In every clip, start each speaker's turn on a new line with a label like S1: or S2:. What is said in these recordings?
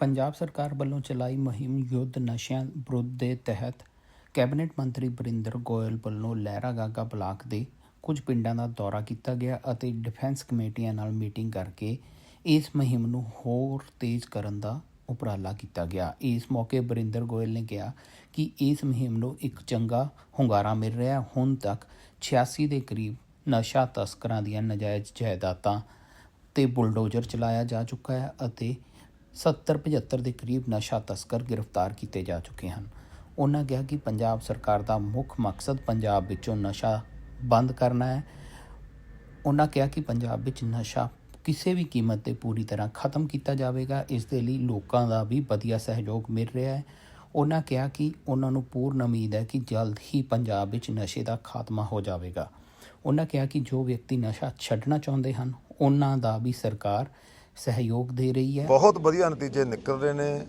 S1: ਪੰਜਾਬ ਸਰਕਾਰ ਵੱਲੋਂ ਚਲਾਈ ਮੁਹਿੰਮ ਯੁੱਧ ਨਸ਼ਿਆਂ ਵਿਰੁੱਧ ਦੇ ਤਹਿਤ ਕੈਬਨਿਟ ਮੰਤਰੀ ਬਰਿੰਦਰ ਗੋਇਲ ਵੱਲੋਂ ਲਹਿਰਾ ਗਾਗਾ ਬਲਾਕ ਦੇ ਕੁਝ ਪਿੰਡਾਂ ਦਾ ਦੌਰਾ ਕੀਤਾ ਗਿਆ ਅਤੇ ਡਿਫੈਂਸ ਕਮੇਟੀਆਂ ਨਾਲ ਮੀਟਿੰਗ ਕਰਕੇ ਇਸ ਮੁਹਿੰਮ ਨੂੰ ਹੋਰ ਤੇਜ਼ ਕਰਨ ਦਾ ਉਪਰਾਲਾ ਕੀਤਾ ਗਿਆ। ਇਸ ਮੌਕੇ ਬਰਿੰਦਰ ਗੋਇਲ ਨੇ ਕਿਹਾ ਕਿ ਇਸ ਮੁਹਿੰਮ ਨੂੰ ਇੱਕ ਚੰਗਾ ਹੁੰਗਾਰਾ ਮਿਲ ਰਿਹਾ ਹੁਣ ਤੱਕ 86 ਦੇ ਕਰੀਬ ਨਸ਼ਾ ਤਸਕਰਾਂ ਦੀਆਂ ਨਜਾਇਜ਼ ਜਾਇਦਾਦਾਂ ਤੇ ਬੁਲਡੋਜ਼ਰ ਚਲਾਇਆ ਜਾ ਚੁੱਕਾ ਹੈ ਅਤੇ 70-75 ਦੇ ਕਰੀਬ ਨਸ਼ਾ ਤਸਕਰ ਗ੍ਰਿਫਤਾਰ ਕੀਤੇ ਜਾ ਚੁੱਕੇ ਹਨ। ਉਹਨਾਂ ਕਿਹਾ ਕਿ ਪੰਜਾਬ ਸਰਕਾਰ ਦਾ ਮੁੱਖ ਮਕਸਦ ਪੰਜਾਬ ਵਿੱਚੋਂ ਨਸ਼ਾ ਬੰਦ ਕਰਨਾ ਹੈ। ਉਹਨਾਂ ਕਿਹਾ ਕਿ ਪੰਜਾਬ ਵਿੱਚ ਨਸ਼ਾ ਕਿਸੇ ਵੀ ਕੀਮਤ ਤੇ ਪੂਰੀ ਤਰ੍ਹਾਂ ਖਤਮ ਕੀਤਾ ਜਾਵੇਗਾ। ਇਸ ਦੇ ਲਈ ਲੋਕਾਂ ਦਾ ਵੀ ਵਧੀਆ ਸਹਿਯੋਗ ਮਿਲ ਰਿਹਾ ਹੈ। ਉਹਨਾਂ ਕਿਹਾ ਕਿ ਉਹਨਾਂ ਨੂੰ ਪੂਰਨ ਉਮੀਦ ਹੈ ਕਿ ਜਲਦ ਹੀ ਪੰਜਾਬ ਵਿੱਚ ਨਸ਼ੇ ਦਾ ਖਾਤਮਾ ਹੋ ਜਾਵੇਗਾ। ਉਹਨਾਂ ਕਿਹਾ ਕਿ ਜੋ ਵਿਅਕਤੀ ਨਸ਼ਾ ਛੱਡਣਾ ਚਾਹੁੰਦੇ ਹਨ, ਉਹਨਾਂ ਦਾ ਵੀ ਸਰਕਾਰ ਸਹਿਯੋਗ ਦੇ ਰਹੀ ਹੈ।
S2: ਬਹੁਤ ਵਧੀਆ ਨਤੀਜੇ ਨਿਕਲ ਰਹੇ ਨੇ।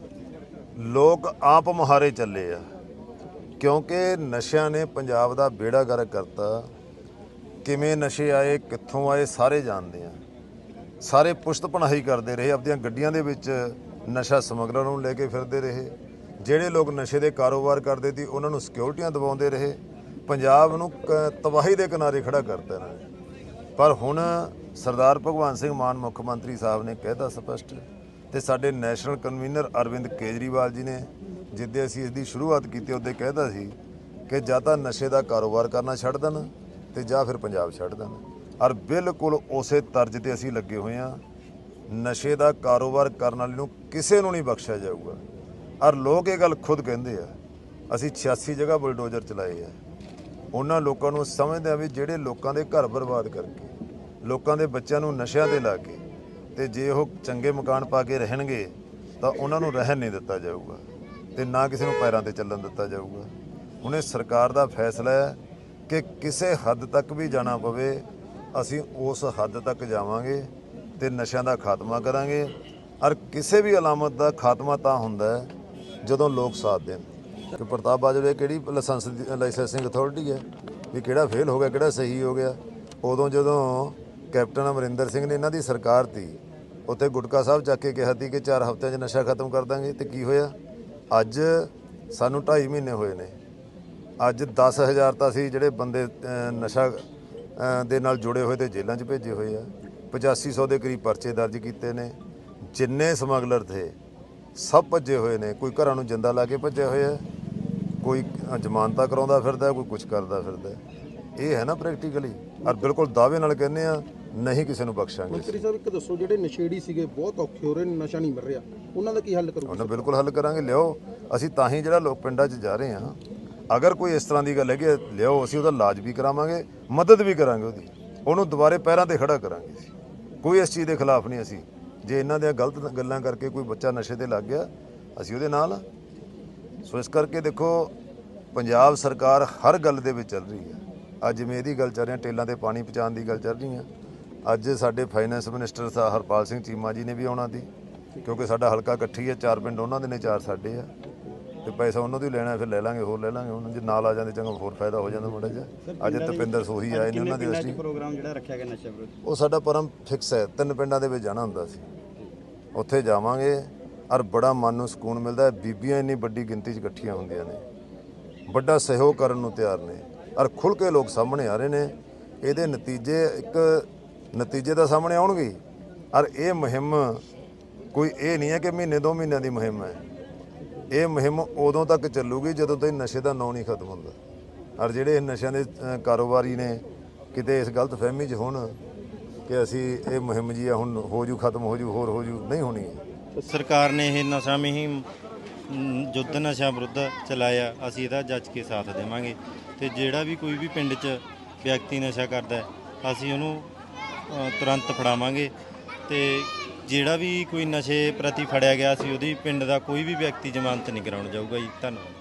S2: ਲੋਕ ਆਪ ਮੁਹਾਰੇ ਚੱਲੇ ਆ। ਕਿਉਂਕਿ ਨਸ਼ਿਆਂ ਨੇ ਪੰਜਾਬ ਦਾ ਬੇੜਾ ਗਰਕ ਕਰਤਾ। ਕਿਵੇਂ ਨਸ਼ੇ ਆਏ, ਕਿੱਥੋਂ ਆਏ, ਸਾਰੇ ਜਾਣਦੇ ਆ। ਸਾਰੇ ਪੁਸ਼ਤ ਪਨਾਹੀ ਕਰਦੇ ਰਹੇ ਆਪਣੀਆਂ ਗੱਡੀਆਂ ਦੇ ਵਿੱਚ ਨਸ਼ਾ ਸਮਗਲਰਾਂ ਨੂੰ ਲੈ ਕੇ ਫਿਰਦੇ ਰਹੇ। ਜਿਹੜੇ ਲੋਕ ਨਸ਼ੇ ਦੇ ਕਾਰੋਬਾਰ ਕਰਦੇ ਸੀ, ਉਹਨਾਂ ਨੂੰ ਸਿਕਿਉਰਟੀਆਂ ਦਿਵਾਉਂਦੇ ਰਹੇ। ਪੰਜਾਬ ਨੂੰ ਕ- ਤਬਾਹੀ ਦੇ ਕਿਨਾਰੇ ਖੜਾ ਕਰਤਾ ਇਹਨਾਂ ਨੇ। ਪਰ ਹੁਣ ਸਰਦਾਰ ਭਗਵੰਤ ਸਿੰਘ ਮਾਨ ਮੁੱਖ ਮੰਤਰੀ ਸਾਹਿਬ ਨੇ ਕਹਿਤਾ ਸਪਸ਼ਟ ਤੇ ਸਾਡੇ ਨੈਸ਼ਨਲ ਕਨਵੀਨਰ ਅਰਵਿੰਦ ਕੇਜਰੀਵਾਲ ਜੀ ਨੇ, ਜਿੱਦੇ ਅਸੀਂ ਇਸ ਦੀ ਸ਼ੁਰੂਆਤ ਕੀਤੀ, ਉਹਦੇ ਕਹਿਤਾ ਸੀ ਕਿ ਜਾਂ ਤਾਂ ਨਸ਼ੇ ਦਾ ਕਾਰੋਬਾਰ ਕਰਨਾ ਛੱਡ ਦੇਣ ਤੇ ਜਾਂ ਫਿਰ ਪੰਜਾਬ ਛੱਡ ਦੇਣ। ਔਰ ਬਿਲਕੁਲ ਉਸੇ ਤਰਜ਼ ਤੇ ਅਸੀਂ ਲੱਗੇ ਹੋਏ ਹਾਂ, ਨਸ਼ੇ ਦਾ ਕਾਰੋਬਾਰ ਕਰਨ ਵਾਲੇ ਨੂੰ ਕਿਸੇ ਨੂੰ ਨਹੀਂ ਬਖਸ਼ਿਆ ਜਾਊਗਾ। ਔਰ ਲੋਕ ਇਹ ਗੱਲ ਖੁਦ ਕਹਿੰਦੇ ਆ, ਅਸੀਂ 86 ਜਗ੍ਹਾ ਬੁਲਡੋਜ਼ਰ ਚਲਾਏ ਆ। ਉਹਨਾਂ ਲੋਕਾਂ ਨੂੰ ਸਮਝਦੇ ਆ ਵੀ ਜਿਹੜੇ ਲੋਕਾਂ ਦੇ ਘਰ ਬਰਬਾਦ ਕਰਕੇ ਲੋਕਾਂ ਦੇ ਬੱਚਿਆਂ ਨੂੰ ਨਸ਼ਿਆਂ ਤੇ ਲਾ ਕੇ ਤੇ ਜੇ ਉਹ ਚੰਗੇ ਮਕਾਨ ਪਾ ਕੇ ਰਹਿਣਗੇ ਤਾਂ ਉਹਨਾਂ ਨੂੰ ਰਹਿਣ ਨਹੀਂ ਦਿੱਤਾ ਜਾਊਗਾ ਤੇ ਨਾ ਕਿਸੇ ਨੂੰ ਪੈਰਾਂ ਤੇ ਚੱਲਣ ਦਿੱਤਾ ਜਾਊਗਾ। ਹੁਣ ਇਹ ਸਰਕਾਰ ਦਾ ਫੈਸਲਾ ਹੈ ਕਿ ਕਿਸੇ ਹੱਦ ਤੱਕ ਵੀ ਜਾਣਾ ਪਵੇ, ਅਸੀਂ ਉਸ ਹੱਦ ਤੱਕ ਜਾਵਾਂਗੇ ਤੇ ਨਸ਼ਿਆਂ ਦਾ ਖਾਤਮਾ ਕਰਾਂਗੇ। ਔਰ ਕਿਸੇ ਵੀ ਅਲਾਮਤ ਦਾ ਖਾਤਮਾ ਤਾਂ ਹੁੰਦਾ ਹੈ ਜਦੋਂ ਲੋਕ ਸਾਥ ਦੇਣ। ਕਿ ਪ੍ਰਤਾਪ ਬਾਜਵਾ ਕਿਹੜੀ ਲਾਇਸੈਂਸ ਲਾਇਸੈਂਸਿੰਗ ਅਥਾਰਟੀ ਹੈ? ਵੀ ਕਿਹੜਾ ਫੇਲ ਹੋ ਗਿਆ, ਕਿਹੜਾ ਸਹੀ ਹੋ ਗਿਆ? ਉਦੋਂ ਜਦੋਂ ਕੈਪਟਨ ਅਮਰਿੰਦਰ ਸਿੰਘ ਨੇ ਇਹਨਾਂ ਦੀ ਸਰਕਾਰ ਤੀ। ਉੱਥੇ ਗੁਟਕਾ ਸਾਹਿਬ ਚੱਕ ਕੇ ਕਿਹਾ ਸੀ ਕਿ 4 ਹਫ਼ਤਿਆਂ 'ਚ ਨਸ਼ਾ ਖਤਮ ਕਰ ਦਾਂਗੇ। ਤੇ ਕੀ ਹੋਇਆ? ਅੱਜ ਸਾਨੂੰ 2.5 ਮਹੀਨੇ ਹੋਏ ਨੇ। ਅੱਜ 10000 ਤਾਂ ਅਸੀਂ ਜਿਹੜੇ ਬੰਦੇ ਨਸ਼ਾ ਦੇ ਨਾਲ ਜੁੜੇ ਹੋਏ ਤੇ ਜੇਲ੍ਹਾਂ 'ਚ ਭੇਜੇ ਹੋਏ ਆ। 8500 ਦੇ ਕਰੀਬ ਪਰਚੇ ਦਰਜ ਕੀਤੇ ਨੇ। ਜਿੰਨੇ ਸਮਗਲਰ ਥੇ, ਸਭ ਭੱਜੇ ਹੋਏ ਨੇ। ਕੋਈ ਘਰਾਂ ਨੂੰ ਜਿੰਦਾ ਲਾ ਕੇ ਭੱਜੇ ਹੋਏ ਆ ਕੋਈ ਜ਼ਮਾਨਤਾ ਕਰਾਉਂਦਾ ਫਿਰਦਾ, ਕੋਈ ਕੁਝ ਕਰਦਾ ਫਿਰਦਾ। ਇਹ ਹੈ ਨਾ ਪ੍ਰੈਕਟੀਕਲੀ ਔਰ ਬਿਲਕੁਲ ਦਾਅਵੇ ਨਾਲ ਕਹਿੰਦੇ ਆ ਨਹੀਂ ਕਿਸੇ ਨੂੰ ਬਖਸ਼ਾਂਗੇ
S3: ਮੰਤਰੀ ਸਾਹਿਬ ਇੱਕ ਦੱਸੋ ਜਿਹੜੇ ਨਸ਼ੇੜੀ ਸੀਗੇ ਬਹੁਤ ਔਖੇ ਹੋ ਰਹੇ ਨੇ ਨਸ਼ਾ ਨਹੀਂ ਮਿਲ ਰਿਹਾ। ਉਹਨਾਂ ਦਾ ਕੀ ਹੱਲ ਕਰੋਗੇ?
S2: ਉਹਨਾਂ ਬਿਲਕੁਲ ਹੱਲ ਕਰਾਂਗੇ ਲਿਆਓ। ਅਸੀਂ ਤਾਂ ਹੀ ਜਿਹੜਾ ਲੋਕ ਪਿੰਡਾਂ 'ਚ ਜਾ ਰਹੇ ਹਾਂ ਅਗਰ ਕੋਈ ਇਸ ਤਰ੍ਹਾਂ ਦੀ ਗੱਲ ਹੈਗੀ ਹੈ, ਲਿਆਓ ਅਸੀਂ ਉਹਦਾ ਇਲਾਜ ਵੀ ਕਰਾਵਾਂਗੇ ਮਦਦ ਵੀ ਕਰਾਂਗੇ ਉਹਦੀ। ਉਹਨੂੰ ਦੁਬਾਰੇ ਪੈਰਾਂ ਤੇ ਖੜਾ ਕਰਾਂਗੇ। ਕੋਈ ਇਸ ਚੀਜ਼ ਦੇ ਖਿਲਾਫ ਨਹੀਂ ਅਸੀਂ। ਜੇ ਇਹਨਾਂ ਦੀਆਂ ਗਲਤ ਗੱਲਾਂ ਕਰਕੇ ਕੋਈ ਬੱਚਾ ਨਸ਼ੇ ਤੇ ਲੱਗ ਗਿਆ ਅਸੀਂ ਉਹਦੇ ਨਾਲ ਸੋ ਇਸ ਕਰਕੇ ਦੇਖੋ ਪੰਜਾਬ ਸਰਕਾਰ ਹਰ ਗੱਲ ਦੇ ਵਿੱਚ ਚੱਲ ਰਹੀ ਹੈ। ਅੱਜ ਜਿਵੇਂ ਇਹਦੀ ਗੱਲ ਚੱਲ ਰਹੀ ਹੈ ਟੇਲਾਂ ਤੇ ਪਾਣੀ ਪਹੁੰਚਾਉਣ ਦੀ ਗੱਲ ਚੱਲ ਰਹੀ ਹੈ ਅੱਜ ਸਾਡੇ ਫਾਈਨੈਂਸ ਮਿਨਿਸਟਰ ਸਾਹਿਬ ਹਰਪਾਲ ਸਿੰਘ ਚੀਮਾ ਜੀ ਨੇ ਵੀ ਆਉਣਾ ਸੀ ਕਿਉਂਕਿ ਸਾਡਾ ਹਲਕਾ ਇਕੱਠੀ ਹੈ ਚਾਰ ਪਿੰਡ ਉਹਨਾਂ ਦੇ ਨੇ ਚਾਰ ਸਾਡੇ ਆ। ਤੇ ਪੈਸਾ ਉਹਨਾਂ ਤੋਂ ਲੈਣਾ ਫਿਰ ਲੈ ਲਾਂਗੇ ਹੋਰ ਲੈ ਲਾਂਗੇ ਹੁਣ ਜੇ ਨਾਲ ਆ ਜਾਂਦੇ ਚੰਗਾ ਹੋਰ ਫਾਇਦਾ ਹੋ ਜਾਂਦਾ ਮਾੜਾ ਜਿਹਾ। ਅੱਜ ਤਪਿੰਦਰ ਸੋਹੀ ਆਏ ਨੇ ਉਹਨਾਂ ਦੇ ਅਸੀਂ
S4: ਪ੍ਰੋਗਰਾਮ ਜਿਹੜਾ ਰੱਖਿਆ ਗਿਆ ਨਸ਼ਾ ਵਿਰੁੱਧ?
S2: ਉਹ ਸਾਡਾ ਪਰਮ ਫਿਕਸ ਹੈ ਤਿੰਨ ਪਿੰਡਾਂ ਦੇ ਵਿੱਚ ਜਾਣਾ ਹੁੰਦਾ ਸੀ। ਉੱਥੇ ਜਾਵਾਂਗੇ ਔਰ ਬੜਾ ਮਨ ਨੂੰ ਸਕੂਨ ਮਿਲਦਾ ਹੈ ਬੀਬੀਆਂ ਇੰਨੀ ਵੱਡੀ ਗਿਣਤੀ 'ਚ ਇਕੱਠੀਆਂ ਹੁੰਦੀਆਂ ਨੇ। ਵੱਡਾ ਸਹਿਯੋਗ ਕਰਨ ਨੂੰ ਤਿਆਰ ਨੇ ਔਰ ਖੁੱਲ ਕੇ ਲੋਕ ਸਾਹਮਣੇ ਆ ਰਹੇ ਨੇ। ਇਹਦੇ ਨਤੀਜੇ ਇੱਕ ਨਤੀਜੇ ਤਾਂ ਸਾਹਮਣੇ ਆਉਣਗੇ ਹੀ। ਔਰ ਇਹ ਮੁਹਿੰਮ ਕੋਈ ਇਹ ਨਹੀਂ ਹੈ ਕਿ ਮਹੀਨੇ ਦੋ ਮਹੀਨਿਆਂ ਦੀ ਮੁਹਿੰਮ ਹੈ। ਇਹ ਮੁਹਿੰਮ ਉਦੋਂ ਤੱਕ ਚੱਲੂਗੀ ਜਦੋਂ ਤੱਕ ਨਸ਼ੇ ਦਾ ਨਾਂ ਨਹੀਂ ਖਤਮ ਹੁੰਦਾ। ਔਰ ਜਿਹੜੇ ਇਹ ਨਸ਼ਿਆਂ ਦੇ ਕਾਰੋਬਾਰੀ ਨੇ ਕਿਤੇ ਇਸ ਗਲਤ ਫਹਿਮੀ 'ਚ ਹੋਣ ਕਿ ਅਸੀਂ ਇਹ ਮੁਹਿੰਮ ਜੀ ਆ ਹੁਣ ਹੋ ਜੂ ਖਤਮ ਹੋ ਜੂ ਹੋਰ ਹੋ ਜੂ ਨਹੀਂ ਹੋਣੀ ਹੈ।
S4: ਸਰਕਾਰ ਨੇ ਇਹ ਨਸ਼ਾ ਮੁਹਿੰਮ ਮ, ਯੁੱਧ ਨਸ਼ਾ ਵਿਰੁੱਧ ਚਲਾਇਆ ਅਸੀਂ ਇਹਦਾ ਜੱਜ ਕੇ ਸਾਥ ਦੇਵਾਂਗੇ। ਤੇ ਜਿਹੜਾ ਵੀ ਕੋਈ ਵੀ ਪਿੰਡ 'ਚ ਵਿਅਕਤੀ ਨਸ਼ਾ ਕਰਦਾ ਅਸੀਂ ਉਹਨੂੰ ਤੁਰੰਤ ਫੜਾਵਾਂਗੇ ਤੇ ਜਿਹੜਾ ਵੀ ਕੋਈ ਨਸ਼ੇ ਪ੍ਰਤੀ ਫੜਿਆ ਗਿਆ ਸੀ ਉਹਦੀ ਪਿੰਡ ਦਾ ਕੋਈ ਵੀ ਵਿਅਕਤੀ ਜ਼ਮਾਨਤ ਨਹੀਂ ਕਰਾਉਣ ਜਾਊਗਾ ਜੀ। ਧੰਨਵਾਦ।